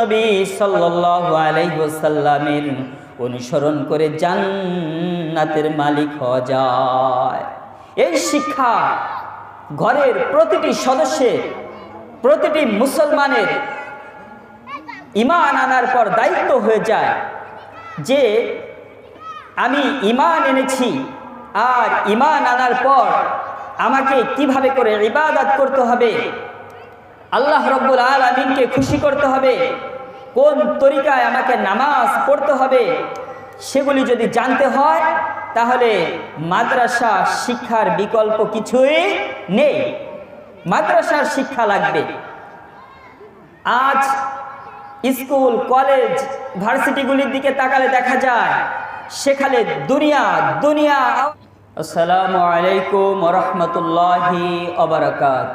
নবী সাল্লাল্লাহু অনুসরণ করে জান্নাতের মালিক হওয়া যায়। এই শিক্ষা ঘরের প্রতিটি সদস্যের, প্রতিটি মুসলমানের ইমান আনার পর দায়িত্ব হয়ে যায় যে আমি ইমান এনেছি আর ইমান আনার পর আমাকে কীভাবে করে ইবাদত করতে হবে আল্লাহ রব্বুল আলমিনকে খুশি করতে হবে। কোন তরিকায় আমাকে নামাজ পড়তে হবে সেগুলি যদি জানতে হয়, তাহলে মাদ্রাসা শিক্ষার বিকল্প কিছুই নেই। মাদ্রাসার শিক্ষা লাগবে। আজ স্কুল, কলেজ, ভার্সিটিগুলির দিকে তাকালে দেখা যায়, সেখানে দুনিয়া দুনিয়া আসসালামু আলাইকুম রহমতুল্লাহি অবরাকাত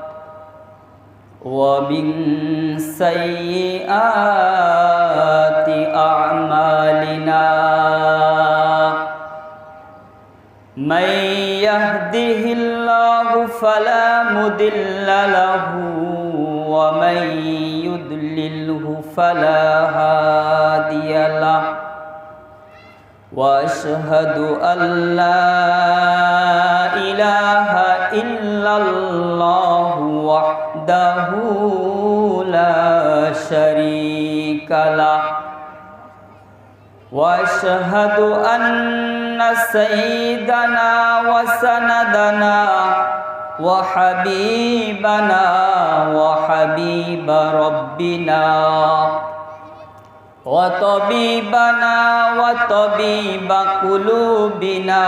ومن سيئات أعمالنا من يهده الله فلا مضل له ومن يضلله فلا هادي له وأشهد أن لا إله إلا الله وحده لا شريك له. وأشهد أن سيدنا وسندنا وحبيبنا وحبيب ربنا وطبيبنا وطبيب قلوبنا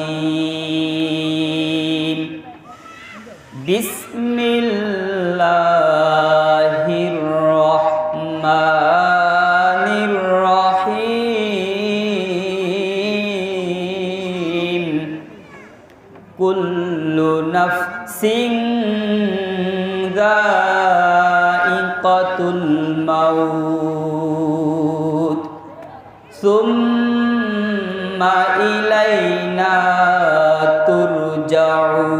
كل نفس ذائقة الموت ثم إلينا ترجعون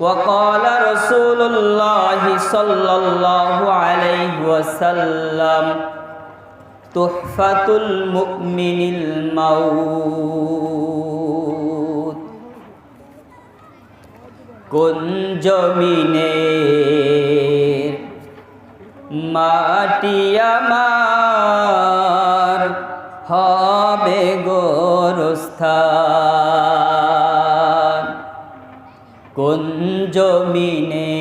وقال رسول الله صلى الله عليه وسلم তুহফাতুল মুকমিনিল মাউত। কোন জমিনে মাটি আমার হবে গোরস্থান? কোন জমিনে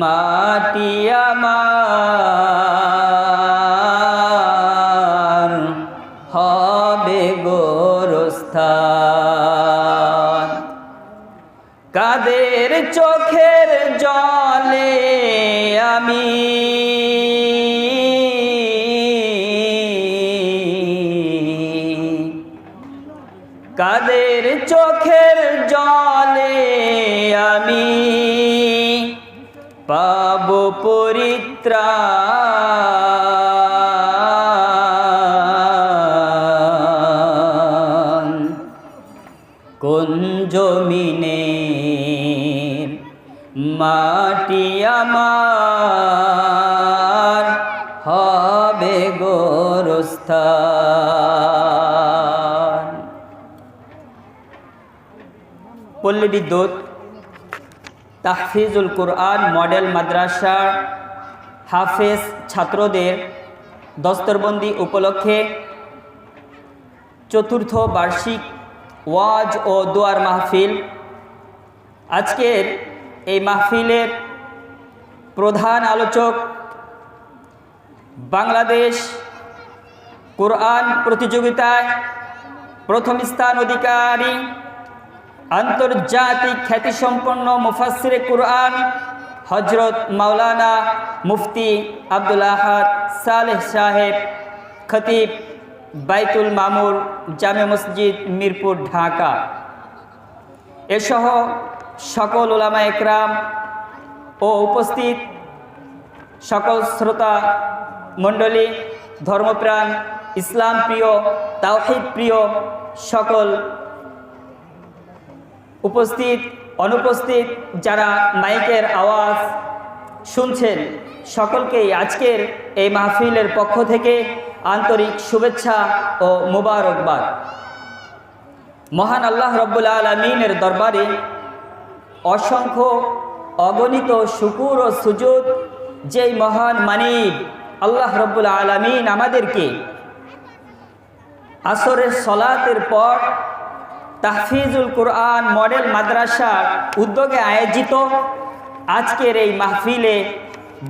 মাটি আমার হবে গোরস্থান। কাদের চোখের জলে আমি? কাদের চোখের জলে আমি? পাব পরিত্রাণ আমার হবে গোরস্থান। পল্লী বিদ্যুৎ তাহফিজুল কোরআন, মডেল মাদ্রাসা, হাফেজ ছাত্রদের দস্তরবন্দি উপলক্ষে চতুর্থ বার্ষিক ওয়াজ ও দোয়ার মাহফিল। আজকের এই মাহফিলের প্রধান আলোচক, বাংলাদেশ কোরআন প্রতিযোগিতায় প্রথম স্থান অধিকারী, আন্তর্জাতিক খ্যাতিসম্পন্ন মুফাসিরে কোরআন হজরত মাওলানা মুফতি আব্দুল আহাদ সালেহ সাহেব, খতিব বাইতুল মামুর জামে মসজিদ মিরপুর, ঢাকা। এসহ সকল ওলামা একরাম ও উপস্থিত সকল শ্রোতা মণ্ডলী, ধর্মপ্রাণ, ইসলাম প্রিয়, তাওহিদ প্রিয় সকল উপস্থিত, অনুপস্থিত যারা মাইকের আওয়াজ শুনছেন, সকলকেই আজকের এই মাহফিলের পক্ষ থেকে আন্তরিক শুভেচ্ছা ও মুবারকবাদ। মহান আল্লাহ রব্বুল আলমিনের দরবারে অসংখ্য অগণিত শুকুর ও সুজুদ যেই মহান মানিব, আল্লাহ রব্বুল আলমিন আমাদেরকে আসরের সলাতের পর তাহফিজুল কোরআন মডেল মাদ্রাসার উদ্যোগে আয়োজিত আজকের এই মাহফিলে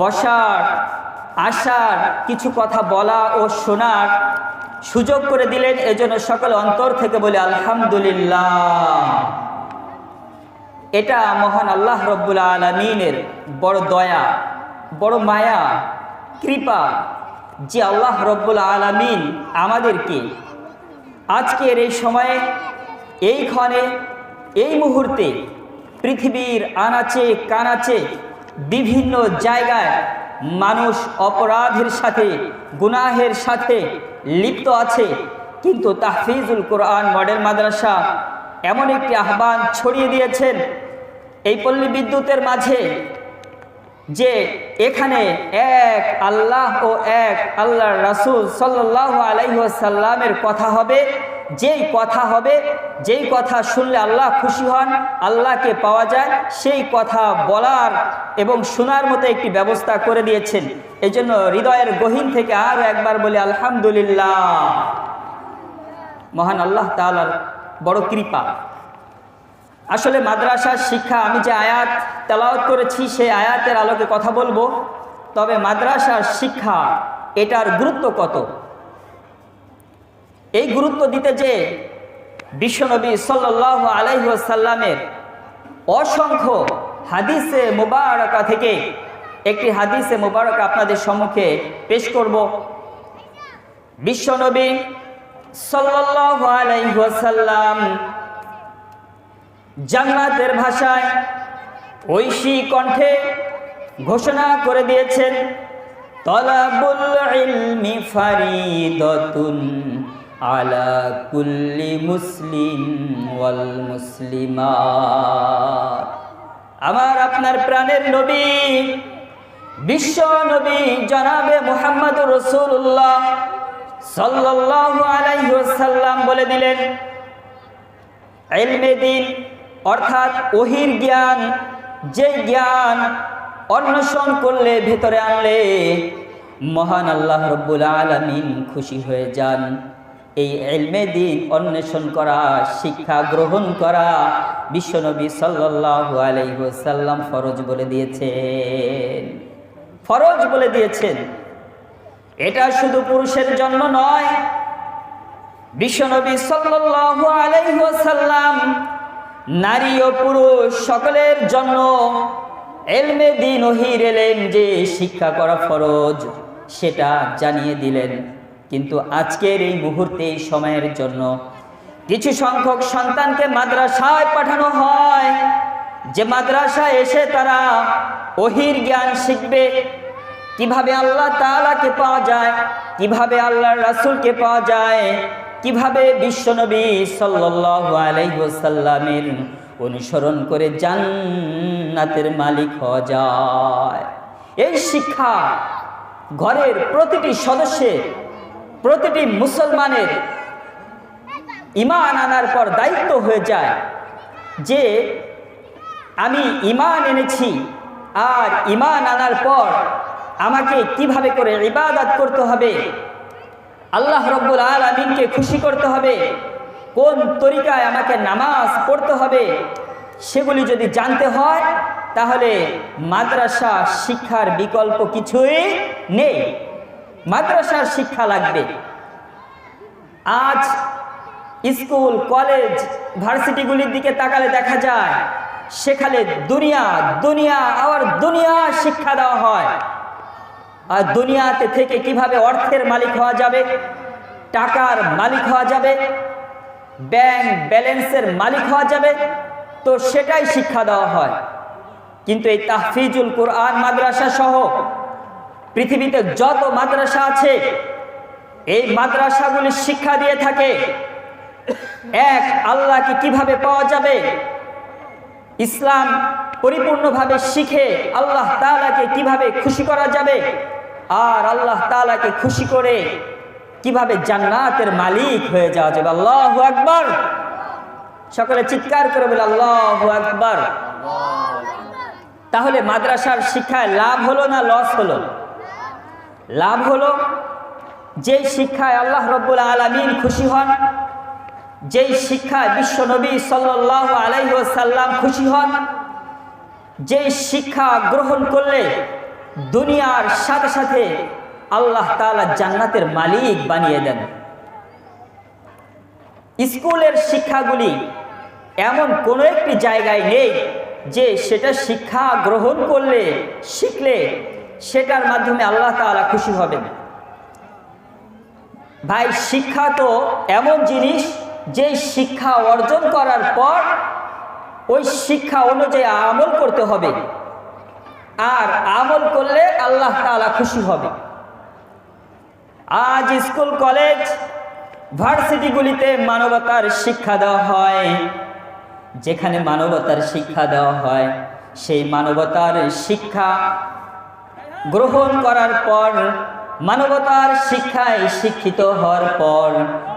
বসার, আসার, কিছু কথা বলা ও শোনার সুযোগ করে দিলেন। এজন্য সকল অন্তর থেকে বলে আলহামদুলিল্লাহ। এটা মহান আল্লাহ রব্বুল আলমিনের বড় দয়া, বড় মায়া, কৃপা যে আল্লাহ রব্বুল আলমিন আমাদেরকে আজকের এই সময়ে, এই ক্ষণে, এই মুহূর্তে পৃথিবীর আনাচে, কানাচে বিভিন্ন জায়গায় মানুষ অপরাধের সাথে, গুনাহের সাথে লিপ্ত আছে। কিন্তু তাহফিজুল কোরআন মডেল মাদ্রাসা এমন একটি আহ্বান ছড়িয়ে দিয়েছেন এই পল্লী বিদ্যুতের মাঝে যে এখানে এক আল্লাহ ও এক আল্লাহ রাসুল সাল্লাহ আলাইসাল্লামের কথা হবে, যেই কথা হবে, যেই কথা শুনলে আল্লাহ খুশি হন, আল্লাহকে পাওয়া যায়, সেই কথা বলার এবং শোনার মতো একটি ব্যবস্থা করে দিয়েছেন। এই জন্য হৃদয়ের গহীন থেকে আরও একবার বলি, আলহামদুলিল্লাহ। মহান আল্লাহ তালার বড় কৃপা। আসলে মাদ্রাসার শিক্ষা, আমি যে আয়াত তেলাওয়াত করেছি, সেই আয়াতের আলোকে কথা বলব। তবে মাদ্রাসার শিক্ষা, এটার গুরুত্ব কত? এই গুরুত্ব দিতে যে বিশ্বনবী সাল্লাহ আলাইসাল্লামের অসংখ্য হাদিসে মোবারকা থেকে একটি হাদিসে মোবারকা আপনাদের সম্মুখে পেশ করব। বিশ্বনবী আলাইসাল্লাম জান্নাতের ভাষায় ঐশী কণ্ঠে ঘোষণা করে দিয়েছেন মুসলিম ওয়াল আমার, আপনার প্রাণের নবী, বিশ্ব নবী জনাবে মুহাম্মদুর রসুল্লাহ সাল্লাল্লাহু বলে দিলেন দিন, অর্থাৎ ওহির জ্ঞান যে জ্ঞান অন্বেষণ করলে ভেতরে আনলে মহান আল্লাহ রব্বুল আলমিন খুশি হয়ে যান। এই এলমে দিন অন্বেষণ করা, শিক্ষা গ্রহণ করা বিশ্বনবী সাল্লাহ আলাইসাল্লাম ফরজ বলে দিয়েছেন। ফরজ বলে দিয়েছেন। এটা শুধু পুরুষের জন্য নয়। বিশ্বনবী সাল্লাহ আলাইসাল্লাম নারী ও পুরুষ সকলের জন্য এলমে দিন ওহির এলেন যে শিক্ষা করা ফরজ, সেটা জানিয়ে দিলেন। কিন্তু আজকের এই মুহূর্তে, এই সময়ের জন্য কিছু সংখ্যক সন্তানকে মাদ্রাসায় পাঠানো হয়। যে মাদ্রাসায় এসে তারা ওহির জ্ঞান শিখবে কীভাবে আল্লাহ তালাকে পাওয়া যায়, কীভাবে আল্লাহ রাসুলকে পাওয়া যায়, কীভাবে বিশ্বনবী সাল্লাল্লাহু অনুসরণ করে জান্নাতের মালিক হওয়া যায়। এই শিক্ষা ঘরের প্রতিটি সদস্যের, প্রতিটি মুসলমানের ইমান আনার পর দায়িত্ব হয়ে যায় যে আমি ইমান এনেছি, আর ইমান আনার পর আমাকে কীভাবে করে ইবাদত করতে হবে? আল্লাহ রব্বুল আলমিনকে খুশি করতে হবে। কোন তরিকায় আমাকে নামাজ পড়তে হবে? সেগুলি যদি জানতে হয়, তাহলে মাদ্রাসা শিক্ষার বিকল্প কিছুই নেই। মাদ্রাসার শিক্ষা লাগবে। আজ স্কুল, কলেজ, ভার্সিটিগুলির দিকে তাকালে দেখা যায়, সেখানে দুনিয়া দুনিয়া, আবার দুনিয়া শিক্ষা দেওয়া হয়। আর দুনিয়াতে থেকে কীভাবে অর্থের মালিক হওয়া যাবে, টাকার মালিক হওয়া যাবে, ব্যাংক ব্যালেন্সের মালিক হওয়া যাবে, তো সেটাই শিক্ষা দেওয়া হয়। কিন্তু এই তাহফিজুল কোরআন মাদ্রাসা সহ পৃথিবীতে যত মাদ্রাসা আছে, এই মাদ্রাসাগুলি শিক্ষা দিয়ে থাকে, এক, আল্লাহকে কীভাবে পাওয়া যাবে? ইসলাম পরিপূর্ণভাবে শিখে আল্লাহ তাআলাকে কীভাবে খুশি করা যাবে? আর আল্লাহ তালাকে খুশি করে কীভাবে জান্নাতের মালিক হয়ে যাওয়া যাবে? আল্লাহ আকবার। সকলে চিৎকার করে বলে, আল্লাহ আকবার। তাহলে মাদ্রাসার শিক্ষায় লাভ হলো না লস হলো? লাভ হলো যেই শিক্ষায় আল্লাহ রব্বুল আলমিন খুশি হন যেই শিক্ষায় বিশ্ব নবী সাল্লাহ আলাইসাল্লাম খুশি হন যেই শিক্ষা গ্রহণ করলে দুনিয়ার সাথে সাথে আল্লাহ তাআলা জান্নাতের মালিক বানিয়ে দেন। স্কুলের শিক্ষাগুলি এমন কোনো একটি জায়গায় নেই যে সেটা শিক্ষা গ্রহণ করলে, শিখলে সেটার মাধ্যমে আল্লাহ তাআলা খুশি হবেন। ভাই, শিক্ষা তো এমন জিনিস যে শিক্ষা অর্জন করার পর ওই শিক্ষা অনুযায়ী আমল করতে হবে। আর আমল করলে আল্লাহ তাআলা খুশি হবে। আজ স্কুল, কলেজ, ভার্সিটিগুলিতে মানবতার শিক্ষা দেওয়া হয়। যেখানে মানবতার শিক্ষা দেওয়া হয়, সেই মানবতার শিক্ষা গ্রহণ করার পর, মানবতার শিক্ষায় শিক্ষিত হওয়ার পর,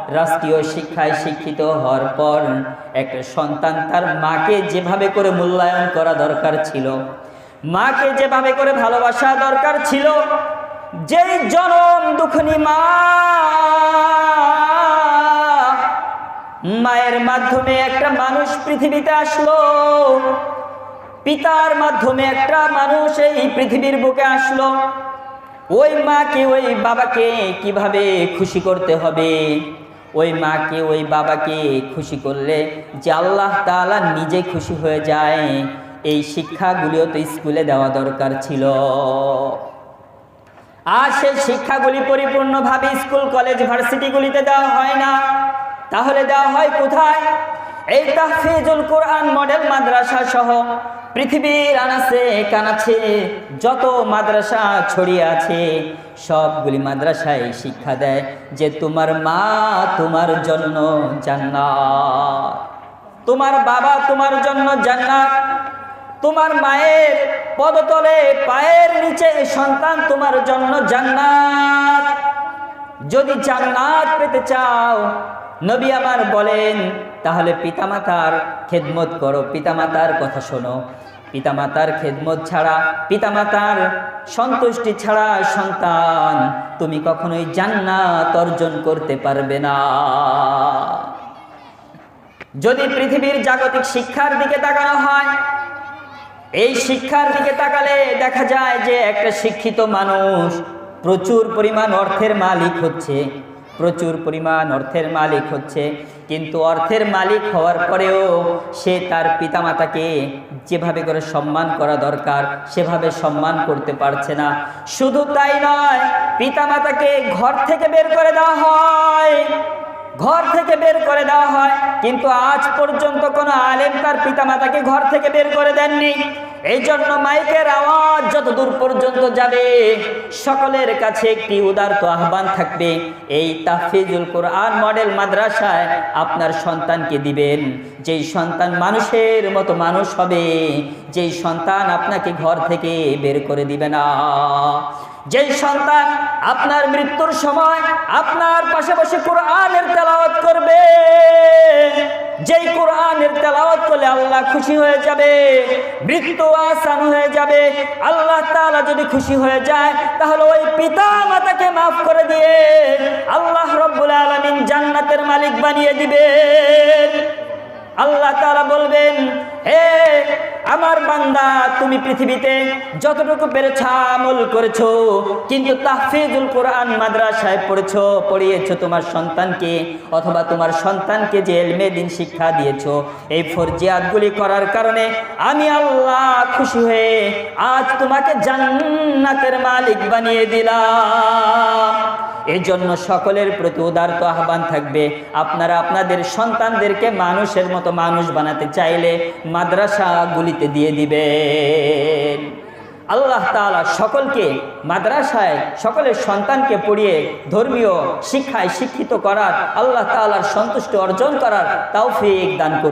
রাষ্ট্রীয় শিক্ষায় শিক্ষিত হওয়ার পর, একটা সন্তান তার মাকে যেভাবে করে মূল্যায়ন করা দরকার ছিল মাকে যেভাবে করে ভালোবাসা দরকার ছিল, যেই জনম দুঃখনী মা, মায়ের মাধ্যমে একটা মানুষ পৃথিবীতে আসলো, পিতার মাধ্যমে একটা মানুষ এই পৃথিবীর বুকে আসলো। ওই মাকে, ওই বাবাকে কীভাবে খুশি করতে হবে? ওই মাকে, ওই বাবাকে খুশি করলে যে আল্লাহ তাআলা নিজে খুশি হয়ে যায়। এই শিক্ষাগুলিও তো স্কুলে দেওয়া দরকার ছিল। আর সেই শিক্ষাগুলি পরিপূর্ণভাবে স্কুল, কলেজ, ভার্সিটিগুলিতে দেওয়া হয় না। তাহলে দেওয়া হয় কোথায়? এই তাহফিজুল কোরআন মডেল মাদ্রাসা সহ পৃথিবীর আনাচে কানাচে যত মাদ্রাসা ছড়িয়ে আছে, সবগুলি মাদ্রাসায় শিক্ষা দেয় যে তোমার মা তোমার জন্য জান্নাত। তোমার বাবা তোমার জন্য জান্নাত। তোমার মায়ের পদতলে পায়ের নিচে সন্তান তোমার জন্য জান্নাত। যদি জান্নাত পেতে চাও, নবী আমার বলেন, তাহলে পিতামাতার খেদমত করো। পিতামাতার কথা শোনো। পিতামাতার খেদমত ছাড়া, পিতামাতার সন্তুষ্টি ছাড়া সন্তান তুমি কখনোই জান্নাত অর্জন করতে পারবে না। যদি পৃথিবীর জাগতিক শিক্ষার দিকে তাকানো হয় এই শিক্ষার দিকে তাকালে দেখা যায় যে একটা শিক্ষিত মানুষ প্রচুর পরিমাণ অর্থের মালিক হচ্ছে, প্রচুর পরিমাণ অর্থের মালিক হচ্ছে। কিন্তু অর্থের মালিক হওয়ার পরেও সে তার পিতামাতাকে যেভাবে করে সম্মান করা দরকার, সেভাবে সম্মান করতে পারছে না। শুধু তাই নয়, পিতামাতাকে ঘর থেকে বের করে দেওয়া হয়। ঘর থেকে বের করে দেওয়া হয়। কিন্তু আজ পর্যন্ত কোনো আলেম তার পিতামাতাকে ঘর থেকে বের করে দেননি। এই জন্য মাইকের আওয়াজ যত দূর পর্যন্ত যাবে, সকলের কাছে একটি উদারত আহ্বান থাকবে। এই তাফিজুল কোরআন মডেল মাদ্রাসায় আপনার সন্তানকে দিবেন। যেই সন্তান মানুষের মতো মানুষ হবে, যেই সন্তান আপনাকে ঘর থেকে বের করে দিবে না। যেই সন্তান আপনার মৃত্যুর সময় আপনার পাশাপাশি কোরআনের তেলাওয়াত করবে। যেই কোরআনের তেলাওয়াত করলে আল্লাহ খুশি হয়ে যাবে, মৃত্যু আসান হয়ে যাবে, আল্লাহ তাআলা যদি খুশি হয়ে যায়, তাহলে ওই পিতা মাতাকে মাফ করে দিয়ে আল্লাহ রব্বুল আলামিন জান্নাতের মালিক বানিয়ে দিবেন। আল্লাহ তাআলা বলবেন, হে আমার বান্দা, তুমি পৃথিবীতে যতটুকু পেরেছ আমল করেছ, কিন্তু তাহফিজুল কোরআন মাদ্রাসায় পড়েছো, পড়িয়েছো তোমার সন্তানকে অথবা তোমার সন্তানকে যে এলমে দিন শিক্ষা দিয়েছ। এই ফরজিয়াতগুলি করার কারণে আমি আল্লাহ খুশি হয়ে আজ তোমাকে জান্নাতের মালিক বানিয়ে দিলাম। এই জন্য সকলের প্রতি উদারত আহ্বান থাকবে। আপনারা আপনাদের সন্তানদেরকে মানুষের মতো মানুষ বানাতে চাইলে মাদ্রাসাগুলিতে দিয়ে দিবেন। আল্লাহ তাআলা সকলকে মাদ্রাসায় সকলের সন্তানকে পড়িয়ে ধর্মীয় শিক্ষায় শিক্ষিত করার, আল্লাহ তাআলার সন্তুষ্টি অর্জন করার তৌফিক দান করুন।